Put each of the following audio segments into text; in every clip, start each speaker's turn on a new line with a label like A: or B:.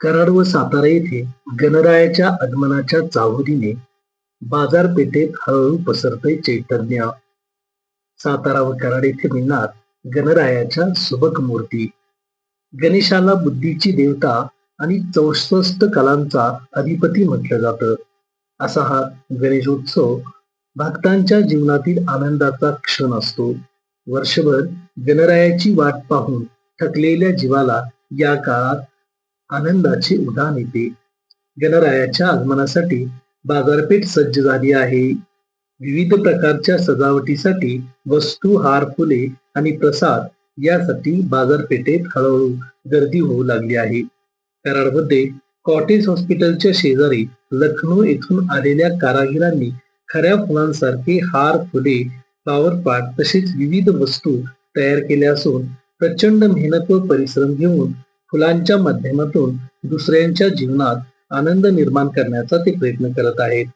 A: कराड व सातारा येथे गणरायाच्या आगमनाच्या चाहुरीने बाजारपेठेत हळूहळू पसरते चैतन्य. सातारा व कराड येथे मिळणार गणरायाच्या सुबक मूर्ती गणेशाला बुद्धीची देवता आणि चौसष्ट कलांचा अधिपती म्हटलं जातं. असा हा गणेशोत्सव भक्तांच्या जीवनातील आनंदाचा क्षण असतो. वर्षभर गणरायाची वाट पाहून थकलेल्या जीवाला या काळात आनंदाची उडान येते. गणरायाच्या आगमनासाठी बाजारपेठ सज्ज झाली आहे. विविध प्रकारच्या सजावटीसाठी वस्तू हार फुले आणि प्रसाद यासाठी बाजारपेठेत हळूहळू गर्दी होऊ लागली आहे. कराडमध्ये कॉटेज हॉस्पिटलच्या शेजारी लखनौ येथून आलेल्या कारागिरांनी खऱ्या फुलांसारखे हार फुले फ्लावर तसेच विविध वस्तू तयार केल्या असून प्रचंड मेहनत व परिश्रम घेऊन फुलांच्या माध्यमातून दुसऱ्यांच्या जीवनात आनंद निर्माण करण्याचा ते प्रयत्न करत आहेत.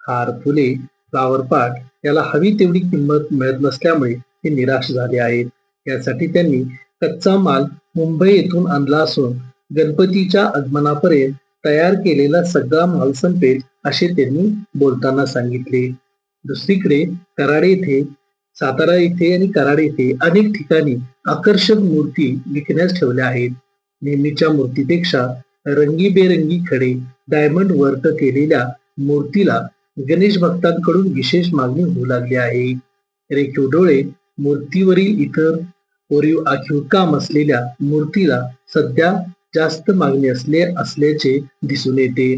A: हार फुले फ्लावर पार्ट याला हवी तेवढी किंमत मिळत नसल्यामुळे ते निराश झाले आहेत. यासाठी त्यांनी कच्चा माल मुंबई येथून आणला असून गणपतीच्या आगमनापर्यंत तयार केलेला सगळा माल संपेल असे त्यांनी बोलताना सांगितले. दुसरीकडे कराड येथे सातारा येथे आणि कराड येथे अनेक ठिकाणी आकर्षक मूर्ती विकण्यास ठेवल्या आहेत. नेहमीच्या मूर्तीपेक्षा रंगीबेरंगी खडे डायमंड वर्क केलेल्या मूर्तीला गणेश भक्तांकडून विशेष मागणी होऊ लागली आहे. रेखीव डोळे मूर्तीवरील इतर कोरीव आखीव काम असलेल्या मूर्तीला सध्या जास्त मागणी असले असल्याचे दिसून येते.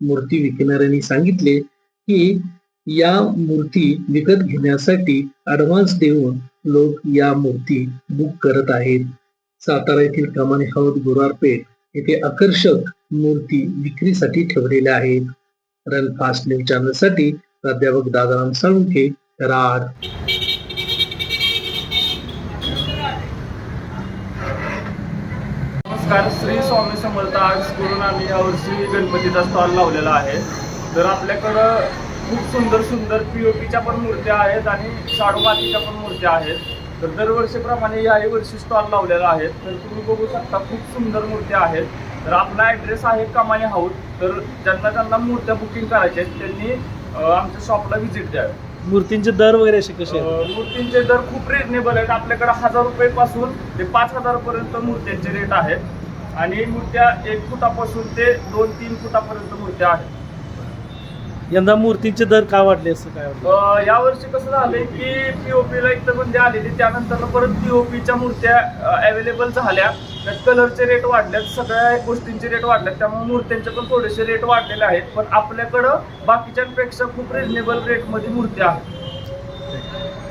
A: मूर्ती विकणाऱ्यांनी सांगितले की या मूर्ती विकत घेण्यासाठी अडव्हान्स देऊन लोक या मूर्ती बुक करत आहेत. सातारा येथील कमानी हौद गुरारपेठ येथे आकर्षक मूर्ती विक्रीसाठी ठेवलेल्या आहेत. रन फास्ट न्यूज चॅनलसाठी प्राध्यापक दादाराम साळुंखे राड.
B: नमस्कार श्री स्वामी समर्थ आर्ट्स करून आम्ही यावर्षी गणपतीचा स्टॉल लावलेला आहे. तर आपल्याकडं खूप सुंदर सुंदर पी ओ पीच्या पण मूर्त्या आहेत आणि शाडोमातीच्या पण मूर्त्या आहेत. तर दरवर्षीप्रमाणे याही वर्षी स्टॉल लावलेला आहे. तर तुम्ही बघू शकता खूप सुंदर मूर्त्या आहेत. तर आपला ॲड्रेस आहे कमानी हाऊस तर ज्यांना ज्यांना मूर्त्या बुकिंग करायच्या आहेत त्यांनी आमच्या शॉपला व्हिजिट द्यावी.
C: मूर्तींचे दर वगैरे असे कसे
B: मूर्तींचे दर खूप रिजनेबल आहेत. आपल्याकडे हजार रुपये पासून ते पाच हजार पर्यंत मूर्त्यांचे रेट आहेत. आणि मूर्त्या एक फुटापासून ते दोन तीन फुटापर्यंत मूर्त्या आहेत.
C: यंदा मूर्तींचे दर का वाढले असं काय वाटलं
B: अं, यावर्षी कसं झालंय की पीओपीला एक तर बंदी आलेली त्यानंतर परत पीओपीच्या मूर्त्या अवेलेबल झाल्या. त्यात कलरचे रेट वाढल्यात सगळ्या गोष्टींचे रेट वाढल्यात. त्यामुळे मूर्त्यांचे पण थोडेसे रेट वाढलेले आहेत. पण आपल्याकडं बाकीच्यांपेक्षा खूप रिजनेबल रेटमध्ये मूर्त्या आहेत.